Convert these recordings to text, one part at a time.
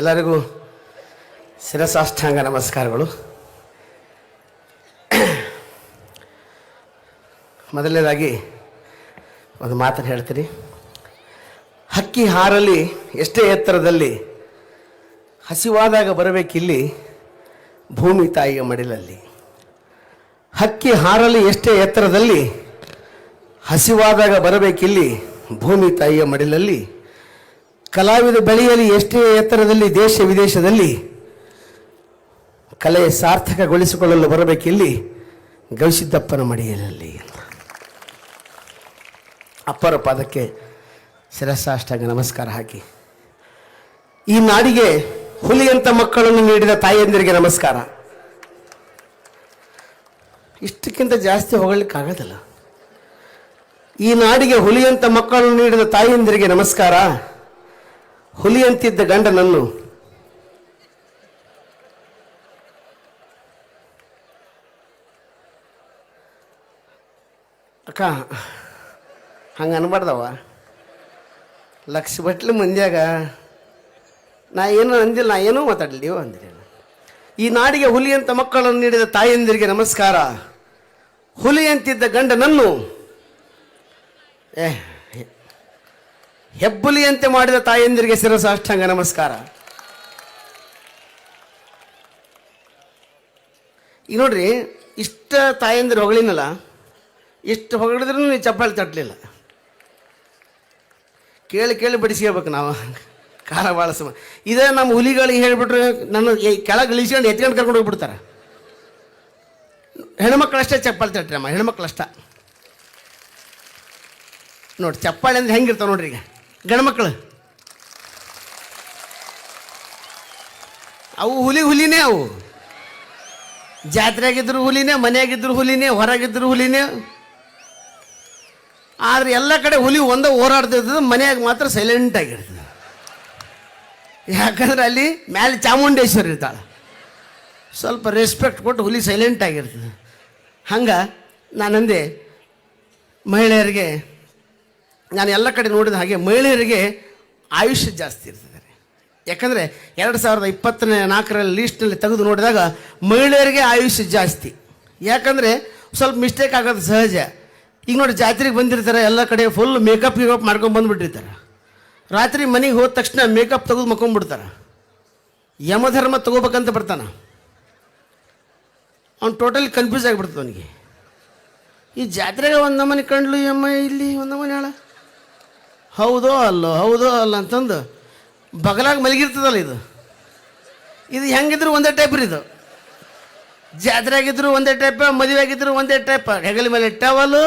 ಎಲ್ಲರಿಗೂ ಶಿರಸಾಷ್ಟಾಂಗ ನಮಸ್ಕಾರಗಳು. ಮೊದಲನೇದಾಗಿ ಒಂದು ಮಾತನ್ನು ಹೇಳ್ತೀನಿ. ಹಕ್ಕಿ ಹಾರಲಿ ಎಷ್ಟೇ ಎತ್ತರದಲ್ಲಿ ಹಸಿವಾದಾಗ ಬರಬೇಕಿಲ್ಲಿ ಭೂಮಿ ತಾಯಿಯ ಮಡಿಲಲ್ಲಿ. ಹಕ್ಕಿ ಹಾರಲಿ ಎಷ್ಟೇ ಎತ್ತರದಲ್ಲಿ ಹಸಿವಾದಾಗ ಬರಬೇಕಿಲ್ಲಿ ಭೂಮಿ ತಾಯಿಯ ಮಡಿಲಲ್ಲಿ ಕಲಾವಿದ ಬೆಳೆಯಲಿ ಎಷ್ಟೇ ಎತ್ತರದಲ್ಲಿ ದೇಶ ವಿದೇಶದಲ್ಲಿ ಕಲೆ ಸಾರ್ಥಕಗೊಳಿಸಿಕೊಳ್ಳಲು ಬರಬೇಕಿಲ್ಲಿ ಗವಿಸಿದ್ದಪ್ಪನ ಮಡಿಯಲ್ಲಿ ಅಪ್ಪರ ಪಾದಕ್ಕೆ ಶಿರಸಾಷ್ಟಾಂಗ ನಮಸ್ಕಾರ ಹಾಕಿ. ಈ ನಾಡಿಗೆ ಹುಲಿಯಂತ ಮಕ್ಕಳನ್ನು ನೀಡಿದ ತಾಯಿಯಂದಿರಿಗೆ ನಮಸ್ಕಾರ. ಇಷ್ಟಕ್ಕಿಂತ ಜಾಸ್ತಿ ಹೊಗಳಿಕ್ಕಾಗೋದಿಲ್ಲ. ಈ ನಾಡಿಗೆ ಹುಲಿಯಂತ ಮಕ್ಕಳನ್ನು ನೀಡಿದ ತಾಯಿಯಂದಿರಿಗೆ ನಮಸ್ಕಾರ. ಹುಲಿಯಂತಿದ್ದ ಗಂಡನನ್ನು ಅಕ್ಕ, ಹಂಗೆ ಅನ್ಬಾರ್ದವ. ಲಕ್ಷ ಬಟ್ಲು ಮಂದ್ಯಾಗ ನಾ ಏನೂ ಅಂದಿಲ್ಲ, ನಾ ಏನೂ ಮಾತಾಡಲಿ ಅಂದಿಲ್ಲ ಈ ನಾಡಿಗೆ ಹುಲಿಯಂತ ಮಕ್ಕಳನ್ನು ನೀಡಿದ ತಾಯಂದಿರಿಗೆ ನಮಸ್ಕಾರ. ಹುಲಿಯಂತಿದ್ದ ಗಂಡನನ್ನು, ಏ ಹೆಬ್ಬುಲಿಯಂತೆ ಮಾಡಿದ ತಾಯಂದಿರಿಗೆ ಶಿರಸಾಷ್ಟಾಂಗ ನಮಸ್ಕಾರ. ಈಗ ನೋಡ್ರಿ, ಇಷ್ಟ ತಾಯಂದಿರು ಹೊಗಳಿನಲ್ಲ, ಇಷ್ಟು ಹೊಗಳಿದ್ರೂ ನೀವು ಚಪ್ಪಾಳಿ ತಟ್ಟಲಿಲ್ಲ ಕೇಳಿ ಕೇಳಿ ಬಡಿಸ್ಕೋಬೇಕು ನಾವು. ಕಾಲ ಭಾಳ ಸಮ ಇದೇ ನಮ್ಮ ಹುಲಿಗಳಿಗೆ ಹೇಳಿಬಿಟ್ರೆ ನನ್ನ ಕೆಳಗೆ ಇಳಿಸ್ಕೊಂಡು ಎತ್ಕೊಂಡು ಕರ್ಕೊಂಡು ಹೋಗ್ಬಿಡ್ತಾರೆ. ಹೆಣ್ಮಕ್ಳಷ್ಟೇ ಚಪ್ಪಾಳಿ ತಟ್ರಿ ಅಮ್ಮ ಹೆಣ್ಮಕ್ಳಷ್ಟ ನೋಡಿ, ಚಪ್ಪಾಳಿ ಅಂದ್ರೆ ಹೆಂಗಿರ್ತಾವೆ ನೋಡ್ರಿ ಈಗ. ಗಂಡ್ಮಕ್ಳು ಅವು ಹುಲಿ ಹುಲಿನೇ ಅವು. ಜಾತ್ರೆಗಿದ್ರು ಹುಲಿನೇ, ಮನೆಯಾಗಿದ್ರು ಹುಲಿನೇ, ಹೊರಗಿದ್ರು ಹುಲಿನೇ. ಆದ್ರೆ ಎಲ್ಲ ಕಡೆ ಹುಲಿ ಒಂದೇ ಓಡಾಡ್ತಿರ್ತದೆ ಮನೆಯಾಗ ಮಾತ್ರ ಸೈಲೆಂಟ್ ಆಗಿರ್ತದೆ ಯಾಕಂದ್ರೆ ಅಲ್ಲಿ ಮ್ಯಾಲೆ ಚಾಮುಂಡೇಶ್ವರಿ ಇರ್ತಾಳೆ. ಸ್ವಲ್ಪ ರೆಸ್ಪೆಕ್ಟ್ ಕೊಟ್ಟು ಹುಲಿ ಸೈಲೆಂಟ್ ಆಗಿರ್ತದೆ ಹಂಗೆ ನಾನಂದೆ ಮಹಿಳೆಯರಿಗೆ ನಾನು ಎಲ್ಲ ಕಡೆ ನೋಡಿದ ಹಾಗೆ ಮಹಿಳೆಯರಿಗೆ ಆಯುಷ್ಯ ಜಾಸ್ತಿ ಇರ್ತದೆ ಯಾಕಂದರೆ ಎರಡು ಸಾವಿರದ ಇಪ್ಪತ್ತನೇ ನಾಲ್ಕರಲ್ಲಿ ಲೀಸ್ಟ್ನಲ್ಲಿ ತೆಗೆದು ನೋಡಿದಾಗ ಮಹಿಳೆಯರಿಗೆ ಆಯುಷ್ಯ ಜಾಸ್ತಿ. ಯಾಕಂದರೆ ಸ್ವಲ್ಪ ಮಿಸ್ಟೇಕ್ ಆಗೋದು ಸಹಜ. ಈಗ ನೋಡಿ ಜಾತ್ರೆಗೆ ಬಂದಿರ್ತಾರೆ, ಎಲ್ಲ ಕಡೆ ಫುಲ್ ಮೇಕಪ್ ಗಿಕಪ್ ಮಾಡ್ಕೊಂಡು ಬಂದುಬಿಟ್ಟಿರ್ತಾರೆ. ರಾತ್ರಿ ಮನೆಗೆ ಹೋದ ತಕ್ಷಣ ಮೇಕಪ್ ತೆಗೆದು ಮಕ್ಕೊಂಡ್ಬಿಡ್ತಾರೆ. ಯಮಧರ್ಮ ತಗೋಬೇಕಂತ ಬರ್ತಾನೆ. ಅವ್ನು ಟೋಟಲಿ ಕನ್ಫ್ಯೂಸ್ ಆಗಿಬಿಡ್ತದೆ ಅವನಿಗೆ. ಈ ಜಾತ್ರೆಗೆ ಒಂದು ನಮನೆ ಕಂಡ್ಲು, ಯಮ್ಮ, ಇಲ್ಲಿ ಒಂದು ನಮನೆ ಹೇಳ ಹೌದೋ ಅಲ್ಲೋ, ಹೌದೋ ಅಲ್ಲ ಅಂತಂದು ಬಗಲಾಗ ಮಲಗಿರ್ತದಲ್ಲ ಇದು. ಇದು ಹೆಂಗಿದ್ರು ಒಂದೇ ಟೈಪ್ ಇದು. ಜಾತ್ರೆ ಆಗಿದ್ರು ಒಂದೇ ಟೈಪ್ ಮದುವೆ ಆಗಿದ್ರು ಒಂದೇ ಟೈಪ್ ಹೆಗಲ ಮೇಲೆ ಟವಲು,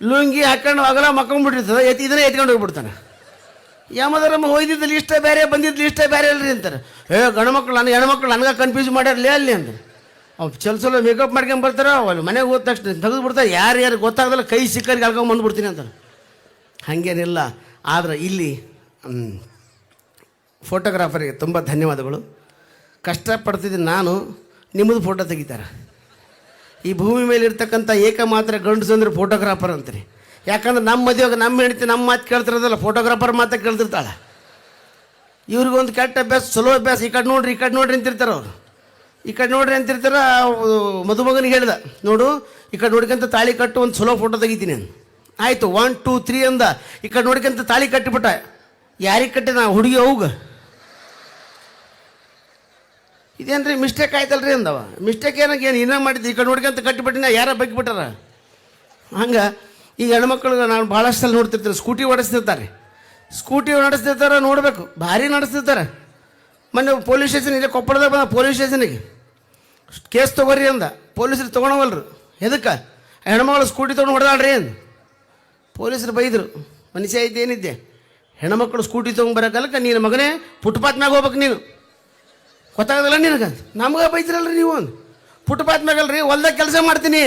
ಲುಂಗಿ ಹಾಕೊಂಡು ಅಗಲ ಮಕ್ಕೊಂಡ್ಬಿಟ್ಟಿರ್ತದೆ ಎತ್, ಇದನ್ನೇ ಎತ್ಕೊಂಡು ಹೋಗ್ಬಿಡ್ತಾನೆ. ಯಾಮದರಮ್ಮ ಹೋಯ್ದಿದ್ದಲ್ಲಿ ಇಷ್ಟೇ ಬೇರೆ ಬಂದಿದ್ದು ಲಿಸ್ಟೇ ಬೇರೆ ಅಲ್ರಿ ಅಂತಾರೆ. ಏ ಗಣಮಕ್ಳು ನನಗೆ ಹೆಣ್ಮಕ್ಳು ನನಗೆ ಕನ್ಫ್ಯೂಸ್ ಮಾಡ್ಯಾರಲೇ ಅಲ್ಲಿ ಅಂದ್ರೆ. ಅವ್ರು ಚಲೋ ಚಲೋ ಮೇಕಪ್ ಮಾಡ್ಕೊಂಡ್ ಅವ್ರು ಮನೆಗೆ ಹೋದ ತಕ್ಷಣ ತೆಗೆದು ಬಿಡ್ತಾರೆ ಯಾರು ಯಾರು ಗೊತ್ತಾಗದಲ್ಲ ಕೈ ಸಿಕ್ಕರಿಗೆ ಕಳ್ಕೊಂಡ್ ಬಂದ್ಬಿಡ್ತೀನಿ ಅಂತಾರೆ. ಹಾಗೇನಿಲ್ಲ. ಆದರೆ ಇಲ್ಲಿ ಫೋಟೋಗ್ರಾಫರಿಗೆ ತುಂಬ ಧನ್ಯವಾದಗಳು. ಕಷ್ಟಪಡ್ತಿದ್ದೆ ನಾನು, ನಿಮ್ಮದು ಫೋಟೋ ತೆಗಿತಾರೆ. ಈ ಭೂಮಿ ಮೇಲೆ ಇರ್ತಕ್ಕಂಥ ಏಕಮಾತ್ರ ಗಂಡಸು ಅಂದರೆ ಫೋಟೋಗ್ರಾಫರ್ ಅಂತೀರಿ. ಯಾಕಂದ್ರೆ ನಮ್ಮ ಮದುವೆಗೆ ನಮ್ಮ ಹೆಂಡತಿ ನಮ್ಮ ಮಾತು ಕೇಳ್ತಿರೋದಲ್ಲ ಫೋಟೋಗ್ರಾಫರ್ ಮಾತ್ರ ಕೇಳ್ತಿರ್ತಾಳೆ. ಇವ್ರಿಗೊಂದು ಕೆಟ್ಟ ಅಭ್ಯಾಸ, ಚಲೋ ಅಭ್ಯಾಸ, ಈ ಕಡೆ ನೋಡ್ರಿ, ಈ ಕಡೆ ನೋಡ್ರಿ ಅಂತಿರ್ತಾರೆ ಅವರು. ಈ ಕಡೆ ನೋಡ್ರಿ ಅಂತಿರ್ತಾರೆ ಮದುಮಗನಿಗೆ ಹೇಳ್ದ, ನೋಡು, ಈ ಕಡೆ ನೋಡ್ಕೊಂತ ತಾಳಿ ಕಟ್ಟು, ಒಂದು ಚಲೋ ಫೋಟೋ ತೆಗಿತೀನಿ ಅಂದ. ಆಯಿತು ಒನ್ ಟೂ ತ್ರೀ ಅಂದ. ಈ ಕಡೆ ನೋಡ್ಕೊಂತ ತಾಳಿ ಕಟ್ಟಿಬಿಟ್ಟ. ಯಾರಿಗೆ ಕಟ್ಟಿ ನಾ ಹುಡುಗಿ ಹೋಗ ಇದೇನ್ರಿ ಮಿಸ್ಟೇಕ್ ಆಯ್ತಲ್ರಿ ಅಂದವ. ಮಿಸ್ಟೇಕ್ ಏನಾಗ ಏನು ಇನ್ನೂ ಮಾಡಿದ್ದು? ಈ ಕಡೆ ನೋಡ್ಕೊಂತ ಕಟ್ಟಿಬಿಟ್ಟಿನ ಯಾರ ಬಗ್ಗಿಬಿಟ್ಟಾರ ಹಂಗೆ ಈ ಹೆಣ್ಮಕ್ಳು ನಾನು ಭಾಳಷ್ಟು ಸಲ ಸ್ಕೂಟಿ ಓಡಿಸ್ತಿರ್ತಾರೆ. ಸ್ಕೂಟಿ ನಡೆಸ್ತಿರ್ತಾರೆ ನೋಡಬೇಕು. ಭಾರಿ ನಡೆಸ್ತಿರ್ತಾರೆ. ಮೊನ್ನೆ ಪೊಲೀಸ್ ಸ್ಟೇಷನ್ ಇದೆ ಕೊಪ್ಪಳದಾಗ ಬಂದ ಪೊಲೀಸ್ ಸ್ಟೇಷನಿಗೆ ಕೇಸ್ ತೊಗೊರಿ ಅಂದ. ಪೊಲೀಸರು ತೊಗೊಳವಲ್ರು. ಎದಕ್ಕೆ? ಹೆಣ್ಮಗಳು ಸ್ಕೂಟಿ ತೊಗೊಂಡು ಹೊಡೆದಾಳ್ರಿ ಅಂದ. ಪೊಲೀಸರು ಬೈದರು, ಮನುಷ್ಯ ಐತೆ ಏನಿದ್ದೆ ಹೆಣ್ಮಕ್ಳು ಸ್ಕೂಟಿ ತೊಗೊಂಬರಕ್ಕಲ್ಲಕ ನೀನು ಮಗನೇ ಫುಟ್ಪಾತ್ ಮ್ಯಾಗ ಹೋಗ್ಬೇಕು ನೀನು. ಗೊತ್ತಾಗದಲ್ಲ ನಿನಗೆ? ನಮ್ಗೆ ಬೈತಿರಲ್ರಿ ನೀವು. ಫುಟ್ಪಾತ್ ಮ್ಯಾಗಲ್ರಿ ಹೊಲ್ದಾಗ ಕೆಲಸ ಮಾಡ್ತೀನಿ.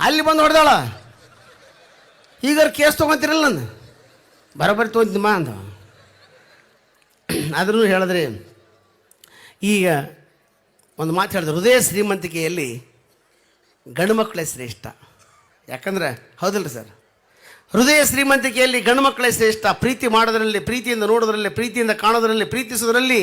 ಅಲ್ಲಿ ಬಂದು ಹೊಡೆದಾಳ. ಈಗ ಕೇಸ್ ತೊಗೊತಿರಲ್ಲ ನಾನು ಬರೋಬ್ಬರಿ ಮಾ ಅಂತ ಆದ್ರೂ ಹೇಳಿದ್ರಿ, ಈಗ ಒಂದು ಮಾತು ಹೇಳಿದ್ರೆ, ಹೃದಯ ಶ್ರೀಮಂತಿಕೆಯಲ್ಲಿ ಗಂಡು ಮಕ್ಕಳೇ ಶ್ರೇಷ್ಠ. ಯಾಕಂದ್ರೆ, ಹೌದಲ್ರಿ ಸರ್? ಹೃದಯ ಶ್ರೀಮಂತಿಕೆಯಲ್ಲಿ ಗಂಡು ಮಕ್ಕಳೇ ಶ್ರೇಷ್ಠ. ಪ್ರೀತಿ ಮಾಡೋದ್ರಲ್ಲಿ, ಪ್ರೀತಿಯಿಂದ ನೋಡೋದ್ರಲ್ಲಿ, ಪ್ರೀತಿಯಿಂದ ಕಾಣೋದ್ರಲ್ಲಿ ಪ್ರೀತಿಸೋದ್ರಲ್ಲಿ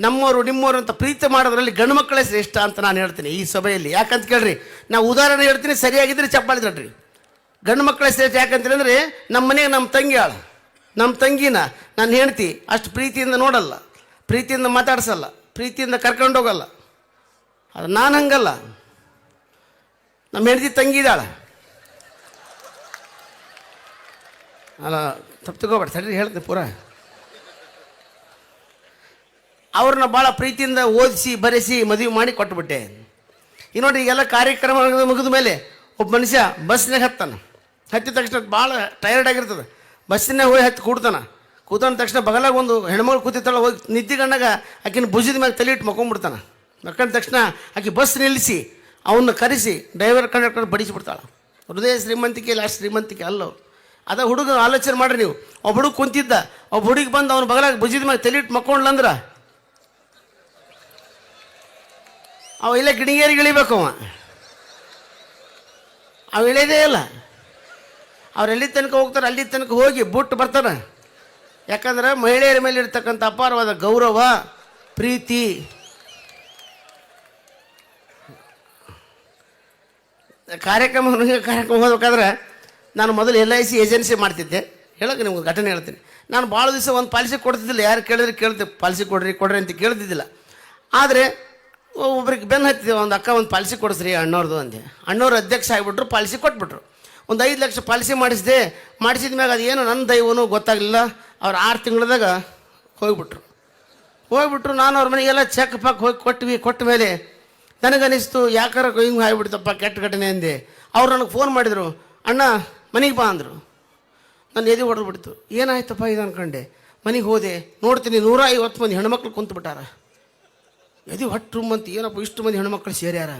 ನಮ್ಮವರು, ನಿಮ್ಮವರು ಅಂತ ಪ್ರೀತಿ ಮಾಡೋದ್ರಲ್ಲಿ ಗಂಡು ಮಕ್ಕಳೇ ಶ್ರೇಷ್ಠ ಅಂತ ನಾನು ಹೇಳ್ತೀನಿ ಈ ಸಭೆಯಲ್ಲಿ. ಯಾಕಂತ ಕೇಳ್ರಿ, ನಾವು ಉದಾಹರಣೆ ಹೇಳ್ತೀನಿ ಸರಿಯಾಗಿದ್ದರೆ ಚಪ್ಪಾಳಿ ತಡ್ರಿ. ಗಂಡು ಮಕ್ಕಳೇ ಶ್ರೇಷ್ಠ ಯಾಕಂತ ಹೇಳಿದ್ರೆ ನಮ್ಮ ಮನೆಗೆ ನಮ್ಮ ತಂಗಿ ಆಳು, ನಮ್ಮ ತಂಗಿನ ನಾನು ಹೇಳ್ತಿ ಅಷ್ಟು ಪ್ರೀತಿಯಿಂದ ನೋಡಲ್ಲ, ಪ್ರೀತಿಯಿಂದ ಮಾತಾಡ್ಸಲ್ಲ, ಪ್ರೀತಿಯಿಂದ ಕರ್ಕೊಂಡೋಗಲ್ಲ ಅದು ನಾನು ಹಂಗಲ್ಲ. ನಮ್ಮ ಹೆಂಡತಿ ತಂಗಿದಾಳ ಅಲ್ಲ, ತಪ್ಪು ತಗೋಬೇಡ ಸರಿ ಹೇಳ್ತೀನಿ ಪೂರ. ಅವ್ರನ್ನ ಭಾಳ ಪ್ರೀತಿಯಿಂದ ಓದಿಸಿ, ಬರೆಸಿ, ಮದುವೆ ಮಾಡಿ ಕೊಟ್ಬಿಟ್ಟೆ. ಈ ನೋಡಿ ಈಗೆಲ್ಲ ಕಾರ್ಯಕ್ರಮ ಮುಗಿದ ಮೇಲೆ ಒಬ್ಬ ಮನುಷ್ಯ ಬಸ್ನಾಗ ಹತ್ತಾನೆ. ಹತ್ತಿದ ತಕ್ಷಣ ಭಾಳ ಟೈರ್ಡ್ ಆಗಿರ್ತದೆ. ಬಸ್ಸಿನಾಗ ಹೋಗಿ ಹತ್ತಿ ಕೂಡ್ತಾನೆ. ಕೂತಾನ ತಕ್ಷಣ ಬಗಲಾಗ ಒಂದು ಹೆಣ್ಮಗಳು ಕೂತಿರ್ತಾಳೆ, ಹೋಗಿ ನಿದ್ದಿಗಣ್ಣಾಗ ಆಕಿನ ಭುಜದ ಮೇಲೆ ತಲೆ ಇಟ್ಟು ಮಕ್ಕೊಂಡ್ಬಿಡ್ತಾನೆ ಮಕ್ಕಂಡ ತಕ್ಷಣ ಆಕೆ ಬಸ್ ನಿಲ್ಲಿಸಿ ಅವನ್ನ ಕರೆಸಿ ಡ್ರೈವರ್ ಕಂಡಕ್ಟರ್ ಬಡಿಸಿಬಿಡ್ತಾಳೆ ಹೃದಯ ಶ್ರೀಮಂತಿಕೆಯಲ್ಲಿ ಲಾಸ್ಟ್ ಶ್ರೀಮಂತಿಕೆ ಅಲ್ಲ. ಅದ ಹುಡುಗ ಆಲೋಚನೆ ಮಾಡ್ರಿ ನೀವು. ಒಬ್ಬ ಹುಡುಗ ಕುಂತಿದ್ದ, ಒಬ್ಬ ಹುಡುಗ ಬಂದು, ಅವನ ಬಗಲಾಗ ಭುಜಿದ ಮ್ಯಾಗ ತಲೆ ಇಟ್ಟು ಮಕ್ಕೊಂಡ್ಲಂದ್ರ? ಅವ ಇಲ್ಲೇ ಗಿಣಿಗೇರಿಗೆ ಇಳಿಬೇಕು ಅವ. ಅವ ಇಳಿಯೋದೇ ಇಲ್ಲ. ಅವ್ರು ಎಲ್ಲಿ ತನಕ ಹೋಗ್ತಾರೆ ಅಲ್ಲಿ ತನಕ ಹೋಗಿ ಬುಟ್ಟು ಬರ್ತಾನೆ. ಯಾಕಂದ್ರೆ ಮಹಿಳೆಯರ ಮೇಲೆ ಇರ್ತಕ್ಕಂಥ ಅಪಾರವಾದ ಗೌರವ, ಪ್ರೀತಿ. ಕಾರ್ಯಕ್ರಮ ಕಾರ್ಯಕ್ರಮ ಹೋಗ್ಬೇಕಾದ್ರೆ ನಾನು ಮೊದಲು ಎಲ್ ಐ ಸಿ ಏಜೆನ್ಸಿ ಮಾಡ್ತಿದ್ದೆ. ಹೇಳೋಕೆ ನಿಮ್ಗೆ ಘಟನೆ ಹೇಳ್ತೀನಿ. ನಾನು ಭಾಳ ದಿವಸ ಒಂದು ಪಾಲಿಸಿ ಕೊಡ್ತಿದ್ದಿಲ್ಲ. ಯಾರು ಕೇಳಿದ್ರೆ ಕೇಳ್ತೆ, ಪಾಲಿಸಿ ಕೊಡ್ರಿ ಕೊಡ್ರಿ ಅಂತ ಕೇಳ್ತಿದ್ದಿಲ್ಲ. ಆದರೆ ಒಬ್ರಿಗೆ ಬೆನ್ನು ಹತ್ತಿದೆ, ಒಂದು ಅಕ್ಕ ಒಂದು ಪಾಲಿಸಿ ಕೊಡಿಸ್ರಿ ಅಣ್ಣವ್ರದ್ದು ಅಂದೆ. ಅಣ್ಣವ್ರು ಅಧ್ಯಕ್ಷ ಆಗಿಬಿಟ್ರು, ಪಾಲಿಸಿ ಕೊಟ್ಬಿಟ್ರು. ಒಂದು ಐದು ಲಕ್ಷ ಪಾಲಿಸಿ ಮಾಡಿಸಿದೆ, ಮಾಡಿಸಿದ ಮ್ಯಾಗ ಅದು ಏನು ನನ್ನ ದೈವನೂ ಗೊತ್ತಾಗಲಿಲ್ಲ. ಅವ್ರು ಆರು ತಿಂಗಳದಾಗ ಹೋಗ್ಬಿಟ್ರು. ಹೋಗ್ಬಿಟ್ರು, ನಾನು ಅವ್ರ ಮನೆಗೆಲ್ಲ ಚೆಕ್ ಪಾಕ್ ಹೋಗಿ ಕೊಟ್ವಿ, ಕೊಟ್ಟ ಮೇಲೆ ನನಗನಿಸ್ತು, ಯಾಕಾರ ಹಿಂಗೆ ಆಗಿಬಿಡ್ತಪ್ಪ ಕೆಟ್ಟ ಘಟನೆ ಅಂದೆ. ಅವ್ರು ನನಗೆ ಫೋನ್ ಮಾಡಿದರು, ಅಣ್ಣ ಮನೆಗೆ ಬಾ ಅಂದರು. ನಾನು ಎದೆ ಹೊಡೆದು ಬಿಡ್ತು. ಏನಾಯ್ತಪ್ಪ ಇದು ಅನ್ಕೊಂಡೆ? ಮನೆಗೆ ಹೋದೆ. ನೋಡ್ತೀನಿ ನೂರ ಐವತ್ತು ಮಂದಿ ಹೆಣ್ಮಕ್ಳು ಕುಂತು ಬಿಟ್ಟಾರ. ಎದೆ ರೂಮ್ ಅಂತ ಏನಪ್ಪ ಇಷ್ಟು ಮಂದಿ ಹೆಣ್ಮಕ್ಳು ಸೇರ್ಯಾರ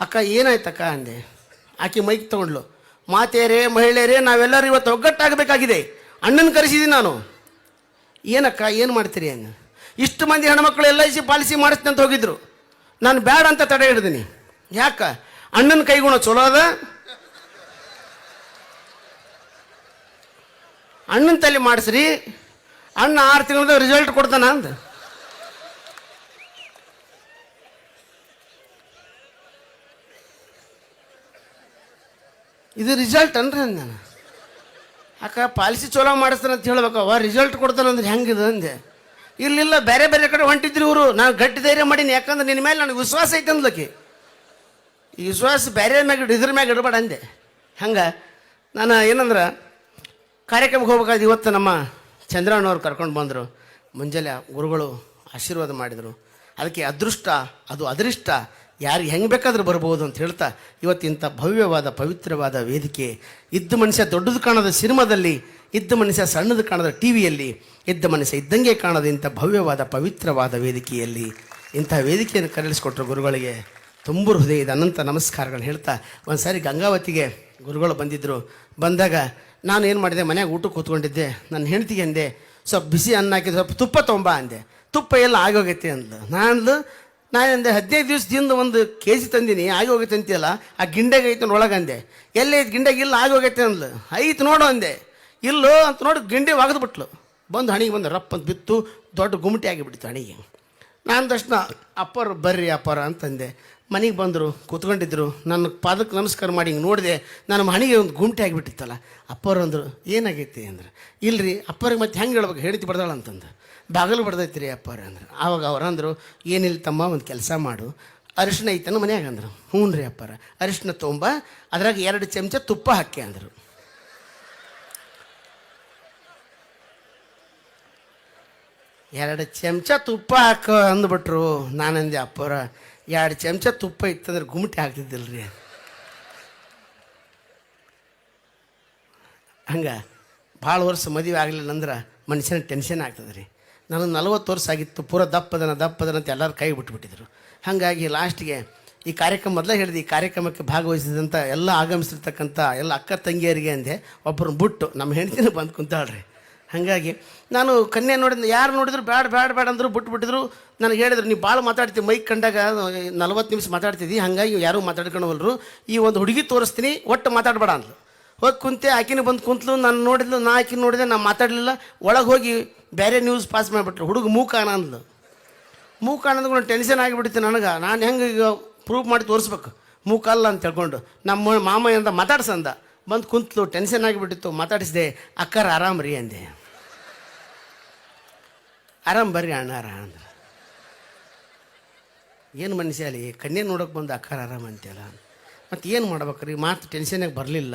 ಅಕ್ಕ, ಏನಾಯ್ತಕ್ಕ ಅಂದೆ. ಆಕೆ ಮೈಕ್ ತಗೊಂಡ್ಲು. ಮಾತೆಯರೇ ಮಹಿಳೆಯರೇ ನಾವೆಲ್ಲರೂ ಇವತ್ತು ಒಗ್ಗಟ್ಟಾಗಬೇಕಾಗಿದೆ. ಅಣ್ಣನ ಕರೆಸಿದ್ದೀನಿ ನಾನು. ಏನಕ್ಕ, ಏನು ಮಾಡ್ತೀರಿ ಅಂದ. ಇಷ್ಟು ಮಂದಿ ಹೆಣ್ಮಕ್ಳು ಎಲ್ ಐ ಸಿ ಪಾಲಿಸಿ ಮಾಡಿಸ್ತಂತ ಹೋಗಿದ್ರು. ನಾನು ಬ್ಯಾಡ ಅಂತ ತಡೆ ಹಿಡ್ದೀನಿ. ಯಾಕ? ಅಣ್ಣನ ಕೈಗುಣ ಚಲೋ ಅದ. ಅಣ್ಣನ ತಲೆ ಮಾಡಿಸ್ರಿ. ಅಣ್ಣ ಆರು ತಿಂಗಳದ ರಿಸಲ್ಟ್ ಕೊಡ್ತಾನ ಅಂದ. ಇದು ರಿಸಲ್ಟ್ ಅನ್ರಿ ನಾನು. ಅಕ್ಕ ಪಾಲಿಸಿ ಚಲೋ ಮಾಡಿಸ್ತಾನೆ ಅಂತ ಹೇಳ್ಬೇಕವ ರಿಸಲ್ಟ್ ಕೊಡ್ತಾನೆ ಅಂದ್ರೆ ಹೆಂಗಿದೆ ಅಂದೆ. ಇಲ್ಲಿಲ್ಲ ಬೇರೆ ಬೇರೆ ಕಡೆ ಹೊಂಟಿದ್ರು ಇವರು. ನಾನು ಗಟ್ಟಿ ಧೈರ್ಯ ಮಾಡೀನಿ, ಯಾಕಂದ್ರೆ ನಿನ್ನ ಮೇಲೆ ನನಗೆ ವಿಶ್ವಾಸ ಐತೆ ಅಂದ್ಲಕಿ ಈ ವಿಶ್ವಾಸ ಬೇರೆ ಮ್ಯಾಗ ಇದ್ರ ಮ್ಯಾಗ ಇಡಬೇಡ ಅಂದೆ. ಹಂಗೆ? ನಾನು ಏನಂದ್ರೆ ಕಾರ್ಯಕ್ರಮಕ್ಕೆ ಹೋಗ್ಬೇಕಾದ್ರೆ ಇವತ್ತು ನಮ್ಮ ಚಂದ್ರಣ್ಣವ್ರು ಕರ್ಕೊಂಡು ಬಂದರು. ಮುಂಜಾನೆ ಗುರುಗಳು ಆಶೀರ್ವಾದ ಮಾಡಿದರು. ಅದಕ್ಕೆ ಅದೃಷ್ಟ, ಅದು ಅದೃಷ್ಟ. ಯಾರಿಗೆ ಹೆಂಗೆ ಬೇಕಾದರೂ ಬರ್ಬೋದು ಅಂತ ಹೇಳ್ತಾ ಇವತ್ತಿಂಥ ಭವ್ಯವಾದ, ಪವಿತ್ರವಾದ ವೇದಿಕೆ. ಇದ್ದ ಮನುಷ್ಯ ದೊಡ್ಡದು ಕಾಣದ ಸಿನಿಮಾದಲ್ಲಿ, ಇದ್ದ ಮನುಷ್ಯ ಸಣ್ಣದು ಕಾಣದ ಟಿ ವಿಯಲ್ಲಿ ಇದ್ದ ಮನುಷ್ಯ ಇದ್ದಂಗೆ ಕಾಣದ ಇಂಥ ಭವ್ಯವಾದ, ಪವಿತ್ರವಾದ ವೇದಿಕೆಯಲ್ಲಿ. ಇಂಥ ವೇದಿಕೆಯನ್ನು ಕರೆಳಿಸ್ಕೊಟ್ರು ಗುರುಗಳಿಗೆ ತುಂಬ ಹೃದಯದ ಅನಂತ ನಮಸ್ಕಾರಗಳನ್ನು ಹೇಳ್ತಾ ಒಂದು ಸಾರಿ ಗಂಗಾವತಿಗೆ ಗುರುಗಳು ಬಂದಿದ್ದರು ಬಂದಾಗ ನಾನು ಏನು ಮಾಡಿದೆ? ಮನೆಯಾಗ ಊಟಕ್ಕೆ ಕೂತ್ಕೊಂಡಿದ್ದೆ. ನನ್ನ ಹೆಂಡತಿ ಅಂದೆ, ಸ್ವಲ್ಪ ಬಿಸಿ ಅನ್ನ ಹಾಕಿ ಸ್ವಲ್ಪ ತುಪ್ಪ ತೊಂಬ ಅಂದೆ. ತುಪ್ಪ ಎಲ್ಲ ಆಗೋಗೈತೆ ಅಂದ್ಲು. ನಾನು ನಾನು ಅಂದೆ, ಹದಿನೈದು ದಿವಸದಿಂದ ಒಂದು ಕೆ ಜಿ ತಂದೀನಿ ಆಗಿ ಹೋಗೈತೆ ಅಂತೀಯಲ್ಲ? ಆ ಗಿಂಡೆಗೆ ಐತೆ ಒಳಗಂದೆ ಎಲ್ಲೇ ಗಿಂಡೆಗೆ? ಇಲ್ಲ, ಆಗೋಗೈತೆ ಅಂದ್ಲು. ಐತೆ ನೋಡು ಅಂದೆ. ಇಲ್ಲೋ ಅಂತ ನೋಡಿ, ಗಿಂಡೆ ಒಗೆದ್ಬಿಟ್ಲು ಬಂದು ಹಣಿಗೆ ಬಂದು ರಪ್ಪ ಅಂತ ಬಿತ್ತು, ದೊಡ್ಡ ಗುಮಟಿ ಆಗಿಬಿಡ್ತು ಹಣಿಗೆ. ನಾನು ತಕ್ಷಣ ಅಪ್ಪರು ಬರ್ರಿ, ಅಪ್ಪರ ಅಂತಂದೆ. ಮನೆಗೆ ಬಂದರು, ಕೂತ್ಕೊಂಡಿದ್ರು, ನನ್ನ ಪಾದಕ್ಕೆ ನಮಸ್ಕಾರ ಮಾಡಿ ಹಿಂಗೆ ನೋಡಿದೆ, ನನ್ನ ಮನೆಗೆ ಒಂದು ಗುಂಟೆ ಆಗಿಬಿಟ್ಟಿತ್ತಲ್ಲ ಅಪ್ಪರು ಅಂದರು, ಏನಾಗೈತಿ ಅಂದ್ರೆ. ಇಲ್ರಿ ಅಪ್ಪರಿಗೆ ಮತ್ತೆ ಹೆಂಗೆ ಹೇಳ್ಬೇಕು? ಹೇಳ್ತಿ ಬಡ್ದಾಳ ಅಂತಂದು ಬಾಗಿಲು ಬಡ್ದೈತಿ ರೀ ಅಪ್ಪರು ಅಂದ್ರೆ. ಆವಾಗ ಅವ್ರು ಅಂದರು, ಏನಿಲ್ಲ ತಮ್ಮ, ಒಂದು ಕೆಲಸ ಮಾಡು. ಅರಿಶಿನ ಐತನ ಮನ್ಯಾಗ ಅಂದರು. ಹ್ಞೂ ರೀ ಅಪ್ಪರ ಅರಿಶಿನ ತೊಂಬ, ಅದ್ರಾಗ ಎರಡು ಚಮಚ ತುಪ್ಪ ಹಾಕಿ ಅಂದರು. ಎರಡು ಚಮಚ ತುಪ್ಪ ಹಾಕೋ ಅಂದ್ಬಿಟ್ರು, ನಾನಂದೆ ಅಪ್ಪರ ಎರಡು ಚಮಚ ತುಪ್ಪ ಇತ್ತಂದ್ರೆ ಗುಮಟಿ ಆಗ್ತಿದ್ದಿಲ್ಲ ರೀ ಹಂಗೆ ಭಾಳ ವರ್ಷ ಮದುವೆ ಆಗಲಿಲ್ಲ ಅಂದ್ರೆ ಮನುಷ್ಯನ ಟೆನ್ಷನ್ ಆಗ್ತದೆ ರೀ ನನಗೆ ನಲವತ್ತು ವರ್ಷ ಆಗಿತ್ತು, ಪೂರ ದಪ್ಪದನ ದಪ್ಪದನ ಅಂತ ಎಲ್ಲರೂ ಕೈ ಬಿಟ್ಬಿಟ್ಟಿದ್ರು. ಹಾಗಾಗಿ ಲಾಸ್ಟಿಗೆ ಈ ಕಾರ್ಯಕ್ರಮ ಮೊದಲೇ ಹೇಳಿದೆ, ಈ ಕಾರ್ಯಕ್ರಮಕ್ಕೆ ಭಾಗವಹಿಸಿದಂಥ ಎಲ್ಲ ಆಗಮಿಸಿರ್ತಕ್ಕಂಥ ಎಲ್ಲ ಅಕ್ಕ ತಂಗಿಯರಿಗೆ ಅಂದೆ ಒಬ್ಬರನ್ನ ಬಿಟ್ಟು ನಮ್ಮ ಹೆಂಡ್ತಿನ ಬಂದು ಕುಂತಾಳ್ರಿ. ಹಾಗಾಗಿ ನಾನು ಕನ್ಯೆ ನೋಡಿದ ಯಾರು ನೋಡಿದ್ರು ಬ್ಯಾಡ ಬ್ಯಾಡ ಬ್ಯಾಡ ಅಂದರು ಬಿಟ್ಟು ಬಿಟ್ಟಿದ್ರು. ನನಗೆ ಹೇಳಿದ್ರು ನೀವು ಭಾಳ ಮಾತಾಡ್ತೀವಿ ಮೈಕ್ ಕಂಡಾಗ ನಲ್ವತ್ತು ನಿಮಿಷ ಮಾತಾಡ್ತಿದ್ದಿ, ಹಾಗಾಗಿ ಯಾರೂ ಮಾತಾಡ್ಕೊಳವಲ್ರು. ಈ ಒಂದು ಹುಡುಗಿ ತೋರಿಸ್ತೀನಿ, ಒಟ್ಟು ಮಾತಾಡಬೇಡ ಅಂದ್ಲು. ಹೋಗಿ ಕುಂತೆ, ಆಕಿನ ಬಂದು ಕುಂತಲು, ನಾನು ನೋಡಿದ್ಲು, ನಾ ಆಕಿನ ನೋಡಿದೆ ನಾನು ಮಾತಾಡಲಿಲ್ಲ. ಒಳಗೆ ಹೋಗಿ ಬೇರೆ ನ್ಯೂಸ್ ಪಾಸ್ ಮಾಡಿಬಿಟ್ರು. ಹುಡುಗ ಮೂಕ ಅಂದ್ಲು. ಮೂಕ ಅನ್ನೋದು ಟೆನ್ಷನ್ ಆಗಿಬಿಡ್ತೀನಿ ನನಗೆ. ನಾನು ಹೆಂಗೆ ಈಗ ಪ್ರೂವ್ ಮಾಡಿ ತೋರಿಸ್ಬೇಕು? ಮೂಕ ಅಲ್ಲ ಅಂತ ಹೇಳ್ಕೊಂಡು. ನಮ್ಮ ಮಾಮ ಎಂದ ಮಾತಾಡ್ಸಂದ. ಬಂದು ಕುಂತಲು ಟೆನ್ಷನ್ ಆಗಿಬಿಟ್ಟಿತ್ತು. ಮಾತಾಡಿಸಿದೆ, ಅಕ್ಕರ, ಆರಾಮ್ ರೀ ಅಂದೆ. ಆರಾಮ್ ಬರ್ರಿ ಅಣ್ಣಾರ ಅಂದ್ರೆ ಏನು ಮನುಷ್ಯ ಅಲ್ಲಿ? ಕಣ್ಣೇ ನೋಡೋಕೆ ಬಂದು ಅಕ್ಕಾರ, ಆರಾಮ ಅಂತೆಲ್ಲ ಮತ್ತು ಏನು ಮಾಡ್ಬೇಕ್ರಿ? ಮಾತು ಟೆನ್ಷನಾಗ ಬರಲಿಲ್ಲ.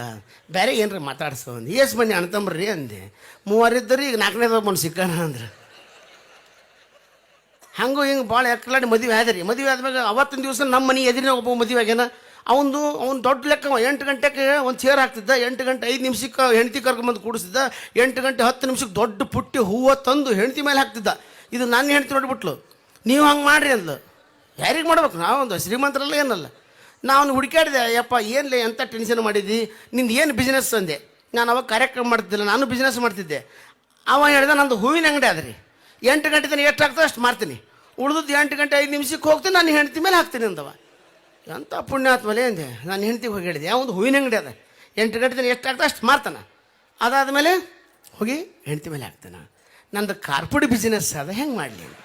ಬೇರೆ ಏನ್ರಿ ಮಾತಾಡ್ಸೋ ಅಂದು. ಏಸ್ ಬನ್ನಿ ಅಣ್ತಂಬ್ರಿ ಅಂದೆ. ಮೂವರಿದ್ದರು ಈಗ ನಾಲ್ಕನೇದ ಬಂದು ಸಿಕ್ಕಾನ? ಅಂದ್ರೆ. ಹಂಗೂ ಹಿಂಗೆ ಭಾಳ ಎಕ್ಕಲಾಡಿ ಮದುವೆ ಆದ್ರಿ. ಮದುವೆ ಆದ್ಮೇಲೆ ಅವತ್ತಿನ ದಿವಸ ನಮ್ಮ ಮನೆ ಎದುರಿನ ಒಬ್ಬ ಮದುವೆ ಆಗ್ಯಾನ? ಅವನು ಅವ್ನು ದೊಡ್ಡ ಲೆಕ್ಕ. ಎಂಟು ಗಂಟೆಗೆ ಒಂದು ಚೇರ್ ಹಾಕ್ತಿದ್ದ, ಎಂಟು ಗಂಟೆ ಐದು ನಿಮಿಷಕ್ಕೆ ಹೆಂಡತಿ ಕರ್ಕೊಂಬಂದು ಕೂಡಿಸಿದ್ದ ಎಂಟು ಗಂಟೆ ಹತ್ತು ನಿಮಿಷಕ್ಕೆ ದೊಡ್ಡ ಪುಟ್ಟಿ ಹೂವು ತಂದು ಹೆಂಡತಿ ಮೇಲೆ ಹಾಕ್ತಿದ್ದ. ಇದು ನನ್ನ ಹೆಂಡತಿ ನೋಡಿಬಿಟ್ಲು. ನೀವು ಹಂಗೆ ಮಾಡ್ರಿ ಅಂದ್ಲು. ಯಾರಿಗೆ ಮಾಡ್ಬೇಕು? ನಾವೊಂದು ಶ್ರೀಮಂತರಲ್ಲ ಏನಲ್ಲ. ನಾನು ಹುಡುಕಾಡಿದೆ ಯಪ್ಪ ಏನ್ಲೇ ಎಂಥ ಟೆನ್ಷನ್ ಮಾಡಿದ್ದಿ ನಿಂದು ಏನು ಬಿಸ್ನೆಸ್ ಅಂದೆ. ನಾನು ಅವಾಗ ಕಾರ್ಯಕ್ರಮ ಮಾಡ್ತಿದ್ದಿಲ್ಲ, ನಾನು ಬಿಸ್ನೆಸ್ ಮಾಡ್ತಿದ್ದೆ. ಅವ ಹೇಳಿದ, ನಂದು ಹೂವಿನ ಅಂಗಡಿ ಅದ್ರಿ ಎಂಟು ಗಂಟೆ ತನಕ ಎಷ್ಟು ಆಗ್ತದೆ ಅಷ್ಟು ಮಾಡ್ತೀನಿ ಉಳಿದದ್ದು ಎಂಟು ಗಂಟೆ ಐದು ನಿಮಿಷಕ್ಕೆ ಹೋಗ್ತೀನಿ, ನಾನು ಹೆಂಡ್ತಿ ಮೇಲೆ ಹಾಕ್ತೀನಿ ಅಂದವ. ಎಂಥ ಪುಣ್ಯಾತ್ಮಲೆ ಅಂದೆ? ನಾನು ಹೆಂಡತಿಗೆ ಹೋಗಿ ಹೇಳಿದೆ. ಯಾವೊಂದು ಹೂವಿನ ಅಂಗಡಿ ಅದ. ಎಂಟು ಗಂಟೆ ದಿನ ಎಷ್ಟು ಆಗ್ತದೆ ಅಷ್ಟು ಮಾರ್ತಾನೆ. ಅದಾದಮೇಲೆ ಹೋಗಿ ಹೆಂಡತಿ ಮೇಲೆ ಹಾಕ್ತಾನೆ. ನಂದು ಕಾರ್ಪೊಡಿ ಬಿಸ್ನೆಸ್ ಅದ, ಹೆಂಗೆ ಮಾಡಲಿ?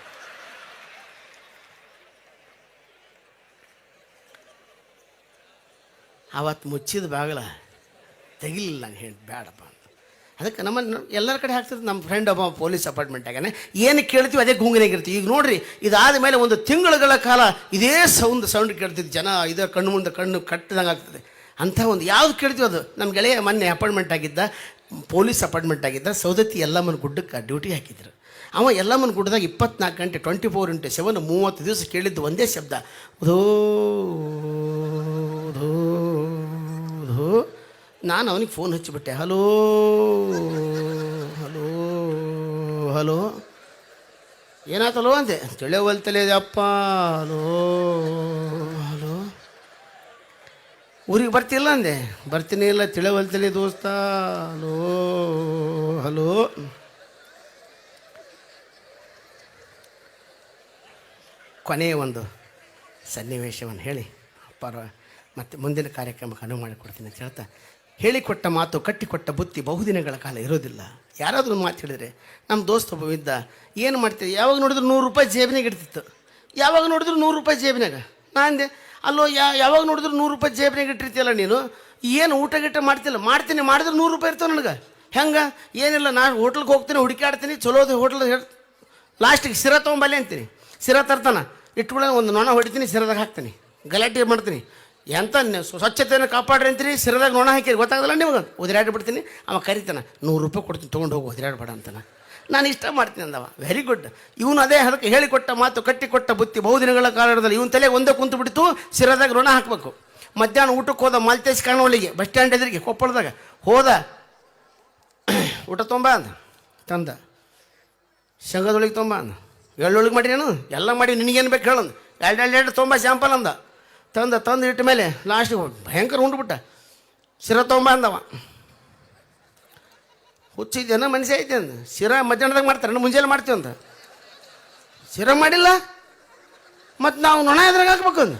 ಅವತ್ತು ಮುಚ್ಚಿದ ಬಾಗಲ ತೆಗಿಲಿಲ್ಲ ನಾನು ಹೇಳಿ ಬೇಡಪ್ಪ ಅದಕ್ಕೆ ನಮ್ಮ ಎಲ್ಲರ ಕಡೆ ಹಾಕ್ತಿರ್ತದೆ ನಮ್ಮ ಫ್ರೆಂಡ್ ಒಬ್ಬ ಪೊಲೀಸ್ ಅಪಾರ್ಟ್ಮೆಂಟಾಗನೆ ಏನು ಕೇಳ್ತೀವಿ ಅದೇ ಗುಂಗಿನಾಗಿರ್ತೀವಿ ಈಗ ನೋಡ್ರಿ, ಇದಾದ ಮೇಲೆ ಒಂದು ತಿಂಗಳುಗಳ ಕಾಲ ಇದೇ ಸೌಂಡ್ ಸೌಂಡ್ ಕೇಳ್ತಿದ್ದು ಜನ ಇದರ ಕಣ್ಣು ಮುಂದೆ ಕಣ್ಣು ಕಟ್ಟಿದಂಗೆ ಆಗ್ತದೆ. ಅಂಥ ಒಂದು ಯಾವ್ದು ಕೇಳ್ತೀವಿ ಅದು? ನಮ್ಮ ಗೆಳೆಯ ಮೊನ್ನೆ ಅಪಾರ್ಟ್ಮೆಂಟ್ ಆಗಿದ್ದ ಪೊಲೀಸ್ ಅಪಾರ್ಟ್ಮೆಂಟ್ ಆಗಿದ್ದ ಸೌದತ್ತಿ ಎಲ್ಲಮ್ಮನ ಗುಡ್ಡಕ್ಕೆ ಡ್ಯೂಟಿ ಹಾಕಿದ್ರು. ಅವ ಎಲ್ಲಮ್ಮನ ಗುಡ್ಡದಾಗ ಇಪ್ಪತ್ನಾಲ್ಕು ಗಂಟೆ ಟ್ವೆಂಟಿ ಫೋರ್ ಇಂಟು ಸೆವೆನ್ ಮೂವತ್ತು ದಿವಸ ಕೇಳಿದ್ದು ಒಂದೇ ಶಬ್ದ. ಧೋ ಧೋ ಧೋ. ನಾನು ಅವನಿಗೆ ಫೋನ್ ಹಚ್ಚಿಬಿಟ್ಟೆ, ಹಲೋ ಹಲೋ ಹಲೋ, ಏನಾತಲೋ ಅಂದೆ ತಿಳಿಯವಲ್ತಲೇ ಅಪ್ಪ, ಹಲೋ ಹಲೋ, ಊರಿಗೆ ಬರ್ತಿಲ್ಲ ಅಂದೆ, ಬರ್ತೀನಿ ಇಲ್ಲ ತಿಳಿಯವಲ್ತಲೇ ದೋಸ್ತ, ಹಲೋ ಹಲೋ. ಕೊನೆಯ ಒಂದು ಸನ್ನಿವೇಶವನ್ನು ಹೇಳಿ ಪರ ಮತ್ತು ಮುಂದಿನ ಕಾರ್ಯಕ್ರಮಕ್ಕೆ ಅನುವು ಮಾಡಿಕೊಡ್ತೀನಿ ಅಂತ ಹೇಳ್ತಾ ಹೇಳಿಕೊಟ್ಟ ಮಾತು, ಕಟ್ಟಿಕೊಟ್ಟ ಬುತ್ತಿ ಬಹುದಿನಗಳ ಕಾಲ ಇರೋದಿಲ್ಲ. ಯಾರಾದರೂ ಮಾತು ಹೇಳಿದರೆ ನಮ್ಮ ದೋಸ್ತ ಒಬ್ಬ ಇದ್ದ, ಏನು ಮಾಡ್ತೀವಿ ಯಾವಾಗ ನೋಡಿದ್ರು ನೂರು ರೂಪಾಯಿ ಜೇಬಿನಾಗ ಇಡ್ತಿತ್ತು. ಯಾವಾಗ ನೋಡಿದ್ರು ನೂರು ರೂಪಾಯಿ ಜೇಬಿನಾಗ? ನಾ ಅಂದೆ, ಅಲ್ಲೋ, ಯಾ, ಯಾವಾಗ ನೋಡಿದ್ರು ನೂರು ರೂಪಾಯಿ ಜೇಬಿನಾಗ ಇಟ್ಟಿರ್ತೀಯಲ್ಲ ನೀನು? ಏನು ಊಟ ಗಿಟ್ಟ ಮಾಡ್ತಿಲ್ಲ? ಮಾಡ್ತೀನಿ, ಮಾಡಿದ್ರೆ ನೂರು ರೂಪಾಯಿ ಇರ್ತಾವೆ ನನಗೆ. ಹೆಂಗೆ? ಏನಿಲ್ಲ, ನಾನು ಹೋಟ್ಲಿಗೆ ಹೋಗ್ತೀನಿ ಹುಡುಕಾಡ್ತೀನಿ ಚಲೋದು ಹೋಟ್ಲ್ ಲಾಸ್ಟಿಗೆ ಸಿರ ತೊಗೊಂಬಲ್ಲೆ ಅಂತೀನಿ. ಸಿರ ತರ್ತಾನೆ. ಇಟ್ಕೊಳ್ಳೋ ಒಂದು ನೊಣ ಹೊಡಿತೀನಿ, ಸಿರದಾಗ ಹಾಕ್ತೀನಿ. ಗಲಾಟೆ ಮಾಡ್ತೀನಿ. ಎಂತ ಸ್ವಚ್ಛತೆಯನ್ನು ಕಾಪಾಡ್ರಿ ಅಂತೀರಿ? ಸಿರದಾಗ ನೋಣ ಹಾಕಿರಿ. ಗೊತ್ತಾಗಲ್ಲ ನಿಮಗೆ? ಉದಿರಾಡಿ ಬಿಡ್ತೀನಿ ಅವ ಕರಿತಾನೆ, ನೂರು ರೂಪಾಯಿ ಕೊಡ್ತೀನಿ, ತೊಗೊಂಡು ಹೋಗಿ, ಉದಿರಾಡಬೇಡ ಅಂತಾನೆ. ನಾನು ಇಷ್ಟ ಮಾಡ್ತೀನಿ ಅಂದವ. ವೆರಿ ಗುಡ್ ಇವನು ಅದೇ ಅದಕ್ಕೆ ಹೇಳಿಕೊಟ್ಟ ಮಾತು, ಕಟ್ಟಿಕೊಟ್ಟ ಬುತ್ತಿ ಬಹುದಿನಗಳ ಕಾರಣದಲ್ಲಿ ಇವನ ತಲೆ ಒಂದೇ ಕುಂತು ಬಿಡ್ತು, ಸಿರದಾಗ ಋಣ ಹಾಕಬೇಕು. ಮಧ್ಯಾಹ್ನ ಊಟಕ್ಕೆ ಹೋದ ಮಾಲ್ತೇಶ್ ಕಾಣವಳಿಗೆ ಬಸ್ ಸ್ಟ್ಯಾಂಡ್ ಎದುರಿಗೆ, ಕೊಪ್ಪಳದಾಗ. ಹೋದ, ಊಟ ತೊಂಬ ಅಂದ, ತಂದ. ಶಂಗದೊಳಗೆ ತೊಂಬ ಅಂದ. ಎಳ್ಳೊಳಗೆ ಮಾಡಿ ನಾನು? ಎಲ್ಲ ಮಾಡಿ ನಿನಗೇನು ಬೇಕು ಹೇಳಂದು ಎರಡು ಎರಡು ಎರಡು ತೊಂಬ ಸ್ಯಾಂಪಲ್ ಅಂದ. ತಂದ ತಂದು ಇಟ್ಟ ಮೇಲೆ ಲಾಸ್ಟಿಗೆ ಭಯಂಕರ ಉಂಡ್ಬಿಟ್ಟ ಶಿರ ತೊಂಬ ಅಂದವ. ಹುಚ್ಚಿದ್ದೇನ ಮನುಷ್ಯ ಐತೆ ಅಂದ. ಶಿರ ಮಧ್ಯಾಹ್ನದಾಗ ಮಾಡ್ತಾರೆ ಮುಂಜಾನೆ ಮಾಡ್ತೀವಿ ಅಂತ ಶಿರ ಮಾಡಿಲ್ಲ, ಮತ್ತು ನಾವು ನೊಣ ಎದ್ರಾಗ ಹಾಕ್ಬೇಕು ಅಂದ.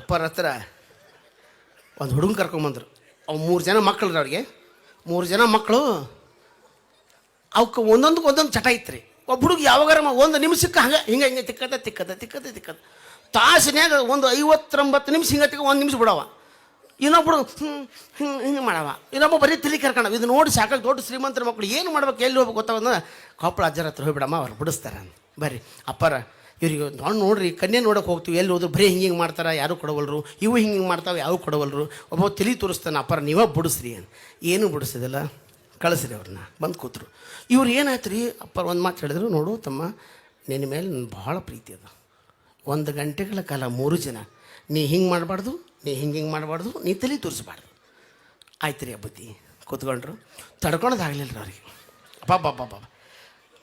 ಅಪ್ಪರ ಹತ್ರ ಒಂದು ಹುಡುಗನ ಕರ್ಕೊಂಬಂದ್ರು ಅವು ಮೂರು ಜನ ಮಕ್ಕಳು ಅವ್ರಿಗೆ. ಮೂರು ಜನ ಮಕ್ಕಳು ಅವಕ್ಕೆ ಒಂದೊಂದಕ್ಕೆ ಒಂದೊಂದು ಚಟ ಇತ್ತು ರೀ ಒಬ್ಬ ಹುಡುಗ ಯಾವಾಗಾರ ಒಂದು ನಿಮಿಷಕ್ಕೆ ಹಂಗೆ, ಹಿಂಗೆ ಹಿಂಗೆ ತಿಕ್ಕದ ತಿಕ್ಕದ ತಿಕ್ಕದ ತಿಕ್ಕದ. ತಾಸಿನ್ಯಾಗ ಒಂದು ಐವತ್ತೊಂಬತ್ತು ನಿಮಿಷ ಹಿಂಗೆ ತಿಕ್ಕ ಒಂದು ನಿಮಿಷ ಬಿಡವ. ಇನ್ನೊಬ್ಬರು ಹಿಂಗೆ ಹಿಂಗೆ ಹಿಂಗೆ ಮಾಡವ. ಇನ್ನೊಬ್ಬ ಬರೀ ತಿಳಿ ಕರ್ಕೊಂಡವ ಇದು ನೋಡಿ ಸಾಕಾಗಿ ದೊಡ್ಡ ಶ್ರೀಮಂತರ ಮಕ್ಕಳು ಏನು ಮಾಡ್ಬೇಕು, ಎಲ್ಲಿ ಹೋಗ್ಬೇಕು ಗೊತ್ತಾವಂದ್ರೆ ಕೊಪ್ಪಳ ಅಜ್ಜರ ಹತ್ರ ಹೋಗ್ಬಿಡಮ್ಮ, ಅವ್ರು ಬಿಡಿಸ್ತಾರೆ ಬರ್ರಿ, ಅಪ್ಪರ. ಇವ್ರಿಗೆ ನೋಡಿ ನೋಡ್ರಿ, ಕನ್ಯೆ ನೋಡೋಕೆ ಹೋಗ್ತೀವಿ, ಎಲ್ಲಿ ಹೋದ್ರು ಬರೀ ಹಿಂಗೆ ಹಿಂಗೆ ಮಾಡ್ತಾರೆ, ಯಾರು ಕೊಡವಲ್ರು? ಇವು ಹಿಂಗೆ ಹಿಂಗೆ ಮಾಡ್ತಾವೆ, ಯಾವ ಕೊಡವಲ್ರು? ಒಬ್ಬ ತಲೆ ತೋರಿಸ್ತಾನೆ, ಅಪ್ಪರ, ನೀವೇ ಬಿಡಿಸ್ರಿ ಏನು ಬಿಡಿಸೋದಿಲ್ಲ? ಕಳಿಸ್ರಿ ಅವ್ರನ್ನ ಬಂದು ಕೂತರು. ಇವ್ರು ಏನಾಯ್ತು ರೀ ಅಪ್ಪ ಒಂದು ಮಾತು ಹೇಳಿದ್ರು, ನೋಡು ತಮ್ಮ ನಿನ್ನ ಮೇಲೆ ನನ್ನ ಭಾಳ ಪ್ರೀತಿ ಅದ. ಒಂದು ಗಂಟೆಗಳ ಕಾಲ ಮೂರು ಜನ, ನೀ ಹಿಂಗೆ ಮಾಡಬಾರ್ದು, ನೀ ಹಿಂಗೆ ಹಿಂಗೆ ಮಾಡಬಾರ್ದು, ನೀ ತಲೆ ತೋರಿಸ್ಬಾರ್ದು. ಆಯ್ತು ರೀ ಬುದ್ಧಿ ಕೂತ್ಕೊಂಡ್ರು. ತಡ್ಕೊಳೋದಾಗಲಿಲ್ಲ ಅವ್ರಿಗೆ. ಅಪ್ಪ ಪಾಪ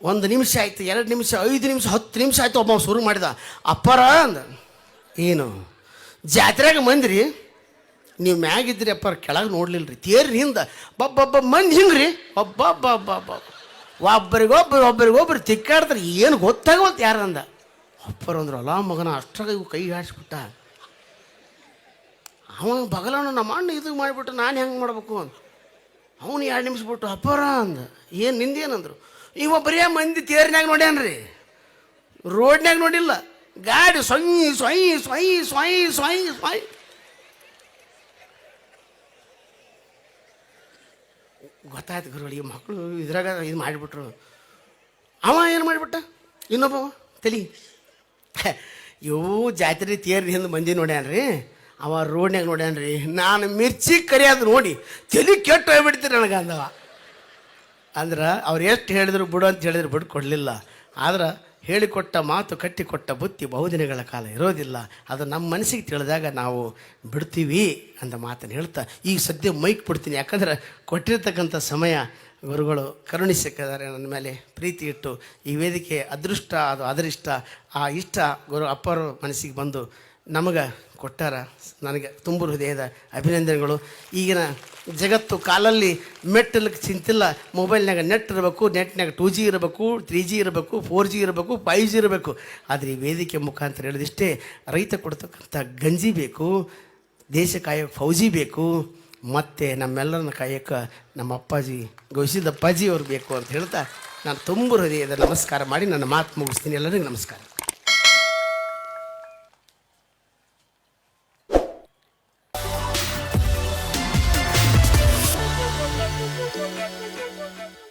ಒಂದು ನಿಮಿಷ ಆಯ್ತು, ಎರಡು ನಿಮಿಷ, ಐದು ನಿಮಿಷ, ಹತ್ತು ನಿಮಿಷ ಆಯ್ತು ಒಬ್ಬ ಶುರು ಮಾಡಿದ. ಅಪ್ಪರ ಅಂದ, ಏನು? ಜಾತ್ರೆಗೆ ಮಂದ್ರಿ, ನೀವು ಮ್ಯಾಗಿದ್ರಿ ಅಪ್ಪರ, ಕೆಳಗೆ ನೋಡ್ಲಿಲ್ಲ ರೀ ತೇರಿ ಹಿಂದೆ ಬಬ್ಬಬ್ಬ ಮಂದಿ ಹಿಂಗೆ ರೀ ಒಬ್ಬಬ್ಬಬ್ಬಬ್ಬ ಒಬ್ಬರಿಗೊಬ್ಬರು ಒಬ್ಬರಿಗೊಬ್ರು ತಿಕ್ಕಾಡ್ತಾರೆ, ಏನು ಗೊತ್ತಾಗುವಂತ ಯಾರು ಅಂದ. ಅಪ್ಪರ ಅಂದ್ರು ಅಲ ಮಗನ, ಅಷ್ಟ್ರಾಗ ಇವು ಕೈ ಹಾಡ್ಸ್ಬಿಟ್ಟ ಅವ ಬಗಲನ್ನು ನಮ್ಮ ಅಣ್ಣ ಇದು ಮಾಡಿಬಿಟ್ಟು ನಾನು ಹೆಂಗೆ ಮಾಡ್ಬೇಕು ಅಂತ ಅವನು ಎರಡು ನಿಮಿಷ ಬಿಟ್ಟು ಅಪ್ಪರ ಅಂದ. ಏನು, ನಿಂದೇನಂದ್ರು? ಇವ ಬರೀ ಮಂದಿ ತೇರಿನಾಗ ನೋಡ್ಯಾನ್ರಿ. ರೋಡ್ನಾಗ ನೋಡಿಲ್ಲ. ಗಾಡಿ ಸೊಯ್ ಸೊಯ್ ಸ್ವಯ್ ಸೊಯ್ ಸೊಯ್ ಸೊಯ್. ಗೊತ್ತಾಯ್ತು ಗುರುಗಳು, ಈ ಮಕ್ಕಳು ಇದ್ರಾಗ ಇದು ಮಾಡಿಬಿಟ್ರು. ಅವ ಏನು ಮಾಡಿಬಿಟ್ಟ? ಇನ್ನೊಬ್ಬವ ತಲಿ. ಇವು ಜಾತ್ರೆ ತೇರಿ ಹಿಂದೆ ಮಂದಿ ನೋಡ್ಯಾನ್ರಿ. ಅವ ರೋಡ್ನಾಗ ನೋಡ್ಯಾನ್ರಿ. ನಾನು ಮಿರ್ಚಿ ಕರಿಯೋದು ನೋಡಿ, ತಲೆ ಕೆಟ್ಟು ಹೋಗ್ಬಿಡ್ತೀರಿ ನನಗೆ ಅಂದವ ಅಂದ್ರೆ ಅವ್ರು ಎಷ್ಟು ಹೇಳಿದ್ರು ಬಿಡು ಅಂತ ಹೇಳಿದ್ರು ಬಿಡು ಕೊಡಲಿಲ್ಲ. ಆದ್ರೆ ಹೇಳಿಕೊಟ್ಟ ಮಾತು, ಕಟ್ಟಿಕೊಟ್ಟ ಬುತ್ತಿ ಬಹುದಿನಗಳ ಕಾಲ ಇರೋದಿಲ್ಲ. ಅದು ನಮ್ಮ ಮನಸ್ಸಿಗೆ ತಿಳಿದಾಗ ನಾವು ಬಿಡ್ತೀವಿ ಅಂತ ಮಾತನ್ನು ಹೇಳ್ತಾ, ಈಗ ಸದ್ಯ ಮೈಕ್ ಬಿಡ್ತೀನಿ. ಯಾಕಂದ್ರೆ ಕೊಟ್ಟಿರ್ತಕ್ಕಂಥ ಸಮಯ ಗುರುಗಳು ಕರುಣಿಸಿದ್ದಾರೆ ನನ್ನ ಮೇಲೆ ಪ್ರೀತಿ ಇಟ್ಟು. ಈ ವೇದಿಕೆ ಅದೃಷ್ಟ, ಅದು ಅದರಿಷ್ಟ. ಆ ಇಷ್ಟ ಗುರು ಅಪ್ಪರು ಮನಸ್ಸಿಗೆ ಬಂದು ನಮಗೆ ಕೊಟ್ಟಾರ. ನನಗೆ ತುಂಬ ಹೃದಯದ ಅಭಿನಂದನೆಗಳು. ಈಗಿನ ಜಗತ್ತು ಕಾಲಲ್ಲಿ ಮೆಟ್ಟಲಿಕ್ಕೆ ಚಿಂತಿಲ್ಲ. ಮೊಬೈಲ್ನಾಗ ನೆಟ್ ಇರಬೇಕು ನೆಟ್ನಾಗ ಟೂ ಜಿ ಇರಬೇಕು, ತ್ರೀ ಜಿ ಇರಬೇಕು, ಫೋರ್ ಜಿ ಇರಬೇಕು, ಫೈವ್ ಜಿ ಇರಬೇಕು. ಆದರೆ ಈ ವೇದಿಕೆ ಮುಖಾಂತರ ಹೇಳಿದಿಷ್ಟೇ, ರೈತ ಕೊಡ್ತಕ್ಕಂಥ ಗಂಜಿ ಬೇಕು, ದೇಶ ಕಾಯೋಕೆ ಫೌಜಿ ಬೇಕು, ಮತ್ತು ನಮ್ಮೆಲ್ಲರನ್ನ ಕಾಯಕ್ಕೆ ನಮ್ಮ ಅಪ್ಪಾಜಿ ಗೌಸಿದ ಅಪ್ಪಾಜಿ ಅವ್ರು ಬೇಕು ಅಂತ ಹೇಳ್ತಾ, ನಾನು ತುಂಬ ಹೃದಯದ ನಮಸ್ಕಾರ ಮಾಡಿ ನನ್ನ ಮಾತು ಮುಗಿಸ್ತೀನಿ. ಎಲ್ಲರಿಗೂ ನಮಸ್ಕಾರ.